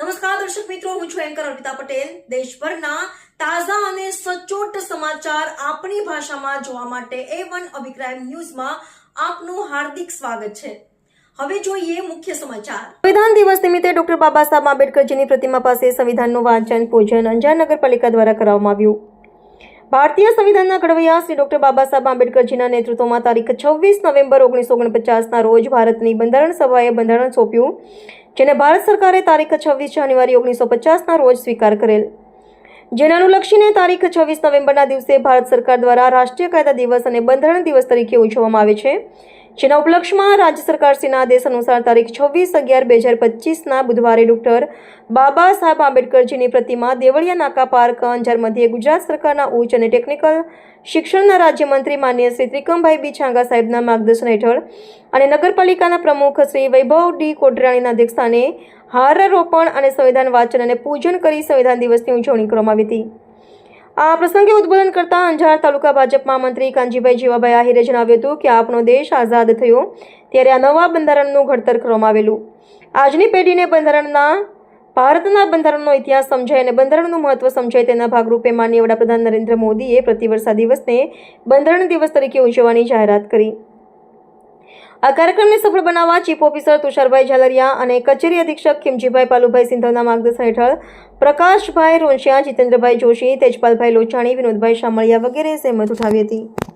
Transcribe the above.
નમસ્કાર, દર્શક મિત્રો, હું છું એન્કર અર્પિતા પટેલ. દેશભરના તાજા અને સચોટ સમાચાર આપણી ભાષામાં જોવા માટે એ વન અભિપ્રાય ન્યૂઝમાં આપનું હાર્દિક સ્વાગત છે. હવે જોઈએ મુખ્ય સમાચાર. સંવિધાન દિવસ નિમિત્તે ડોક્ટર બાબા સાહેબ આંબેડકરજીની પ્રતિમા પાસે સંવિધાનનું વાંચન, પૂજન, અંજાર નગરપાલિકા દ્વારા કરવામાં આવ્યું. ભારતીય સંવિધાનના ઘડવૈયા શ્રી ડોક્ટર બાબા સાહેબ આંબેડકરજીના નેતૃત્વમાં તારીખ છવ્વીસ નવેમ્બર ઓગણીસો ઓગણપચાસના રોજ ભારતની બંધારણ સભાએ બંધારણ સોંપ્યું. જેને ભારત સરકારે તારીખ છવ્વીસ જાન્યુઆરી ઓગણીસો પચાસના રોજ સ્વીકાર કરેલ. જેને અનુલક્ષીને તારીખ છવ્વીસ નવેમ્બરના દિવસે ભારત સરકાર દ્વારા રાષ્ટ્રીય કાયદા દિવસ અને બંધારણ દિવસ તરીકે ઉજવવામાં આવે છે. જેના ઉપલક્ષમાં રાજ્ય સરકારશ્રીના આદેશ અનુસાર તારીખ છવ્વીસ અગિયાર બે હજાર પચીસના બુધવારે ડોક્ટર બાબા સાહેબ આંબેડકરજીની પ્રતિમા દેવળિયા નાકા પાર્ક, અંજાર મધ્યે ગુજરાત સરકારના ઉચ્ચ અને ટેકનિકલ શિક્ષણના રાજ્યમંત્રી માન્ય શ્રી ત્રિકમભાઈ બી છાંગા સાહેબના માર્ગદર્શન હેઠળ અને નગરપાલિકાના પ્રમુખ શ્રી વૈભવ ડી કોટરાણીના અધ્યક્ષસ્થાને હારારોપણ અને સંવિધાન વાંચન અને પૂજન કરી સંવિધાન દિવસની ઉજવણી કરવામાં આવી હતી. આ પ્રસંગે ઉદ્બોધન કરતા અંજાર તાલુકા ભાજપમાં મંત્રી કાનજીભાઈ જીવાભાઈ આહિરે જણાવ્યું હતું કે આપણો દેશ આઝાદ થયો ત્યારે આ નવા બંધારણનું ઘડતર કરવામાં આવેલું. આજની પેઢીને બંધારણના, ભારતના બંધારણનો ઇતિહાસ સમજાય અને બંધારણનું મહત્વ સમજાય તેના ભાગરૂપે માનનીય વડાપ્રધાન નરેન્દ્ર મોદીએ પ્રતિવર્ષ દિવસને બંધારણ દિવસ તરીકે ઉજવવાની જાહેરાત કરી. આ કાર્યક્રમને સફળ બનાવવા ચીફ ઓફિસર તુષારભાઈ ઝાલરિયા અને કચેરી અધિક્ષક ખીમજીભાઈ પાલુભાઈ સિંધવના માર્ગદર્શન હેઠળ પ્રકાશભાઈ રોંશિયા જીતેન્દ્રભાઈ જોશી, તેજપાલભાઈ લોચાણી, વિનોદભાઈ શામળિયા વગેરે સહેમત ઉઠાવી હતી.